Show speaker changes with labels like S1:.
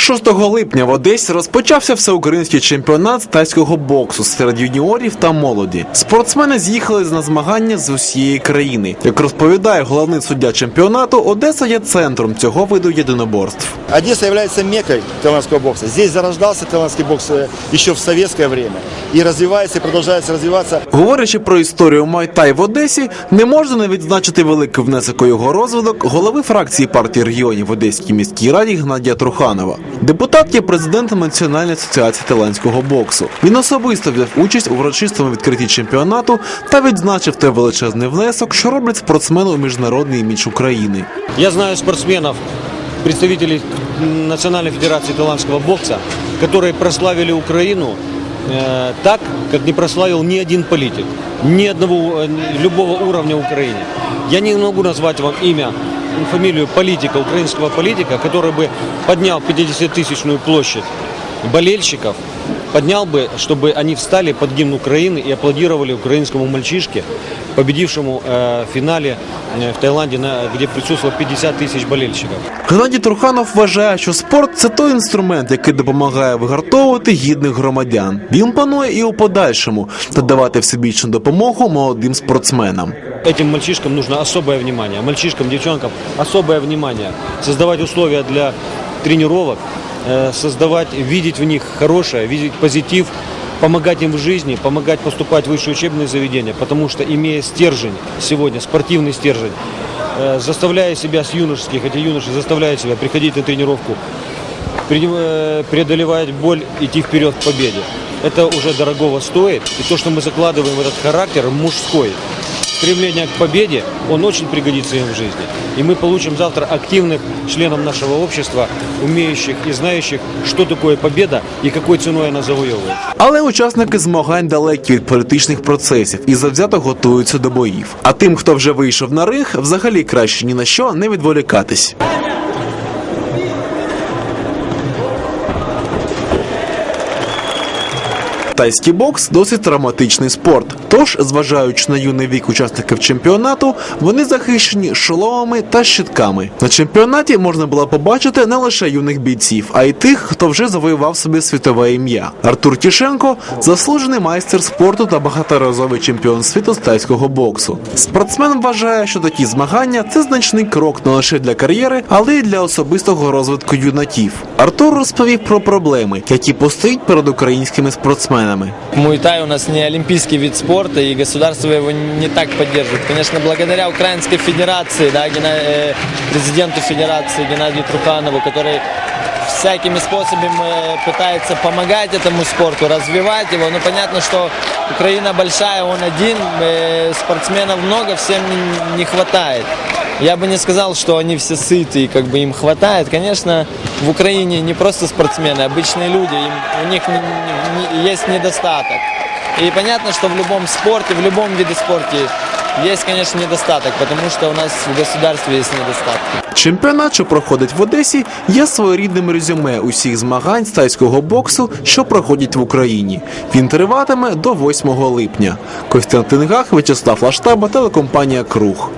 S1: 6 липня в Одесі розпочався всеукраїнський чемпіонат з тайського боксу серед юніорів та молоді. Спортсмени з'їхали на змагання з усієї країни. Як розповідає головний суддя чемпіонату, Одеса є центром цього виду єдиноборств.
S2: Одесса является меккой таиландского бокса. Здесь зарождался таиландский бокс э, еще в советское время. И развивается, и продолжается развиваться.
S1: Говорячи про історію Майтай в Одесі, не можна не відзначити великий внесок у його розвиток голови фракції партії регіонів в Одеській міській раді Гнадія Труханова. Депутат є президентом Національної асоціації таїландського боксу. Він особисто взяв участь у урочистому відкритті чемпіонату та відзначив той величезний внесок, що роблять спортсмени у міжнародний імідж України.
S3: Я знаю спортсменов, представителей Национальной Федерации таиландского бокса, которые прославили Украину э, так, как не прославил ни один политик, ни одного, э, любого уровня Украины. Я не могу назвать вам имя, фамилию политика, украинского политика, который бы поднял 50-тысячную площадь болельщиков, поднял бы, чтобы они встали под гимн Украины и аплодировали украинскому мальчишке, победившему э, в финале э, в Таиланде, на, где присутствовало 50 тысяч болельщиков.
S1: Геннадій Труханов вважає, що спорт це той інструмент, який допомагає вигартовувати гідних громадян. Він планує і у подальшому надавати всебічну допомогу молодим спортсменам.
S3: Этим мальчишкам нужно особое внимание, мальчишкам, девчонкам особое внимание, создавать условия для тренировок, э, создавать, видеть в них хорошее, видеть позитив, помогать им в жизни, помогать поступать в высшие учебные заведения, потому что имея стержень сегодня, спортивный стержень, э, заставляя себя с юношеских, эти юноши заставляют себя приходить на тренировку, э, преодолевать боль, идти вперед к победе. Это уже дорогого стоит. И то, что мы закладываем в этот характер мужской, стремление к победе, он очень пригодится им в жизни. И мы получим завтра активных членов нашего общества, умеющих и знающих, что такое победа и какой ценой она завоевывается.
S1: Але учасники змагань далекі від політичних процесів і завзято готуються до боїв. А тим, хто вже вийшов на ринг, взагалі краще ні на що не відволікатись. Тайський бокс досить травматичний спорт. Тож, зважаючи на юний вік учасників чемпіонату, вони захищені шоломами та щитками. На чемпіонаті можна було побачити не лише юних бійців, а й тих, хто вже завоював собі світове ім'я. Артур Тішенко заслужений майстер спорту та багаторазовий чемпіон світу з тайського боксу. Спортсмен вважає, що такі змагання це значний крок не лише для кар'єри, але й для особистого розвитку юнаків. Артур розповів про проблеми, які постають перед українськими спортсменами.
S4: Муайтай у нас не олимпийский вид спорта, и государство его не так поддерживает. Конечно, благодаря Украинской Федерации, да, э, президенту Федерации Геннадию Труханову, который всякими способами э, пытается помогать этому спорту, развивать его. Но понятно, что Украина большая, он один, э, спортсменов много, всем не- хватает. Я бы не сказал, что они все сыты и как бы им хватает. Конечно, в Украине не просто спортсмены, обычные люди, им- у них не- не- есть недостаток. И понятно, что в любом спорте, в любом виде спорта есть, конечно, недостаток, потому что у нас в государстве есть недостатки.
S1: Чемпіонат, що проходить в Одесі, є своєрідним резюме усіх змагань з тайського боксу, що проходять в Україні. Він триватиме до 8 липня. Костянтин Гах, В'ячеслав Лаштаба, телекомпанія Круг.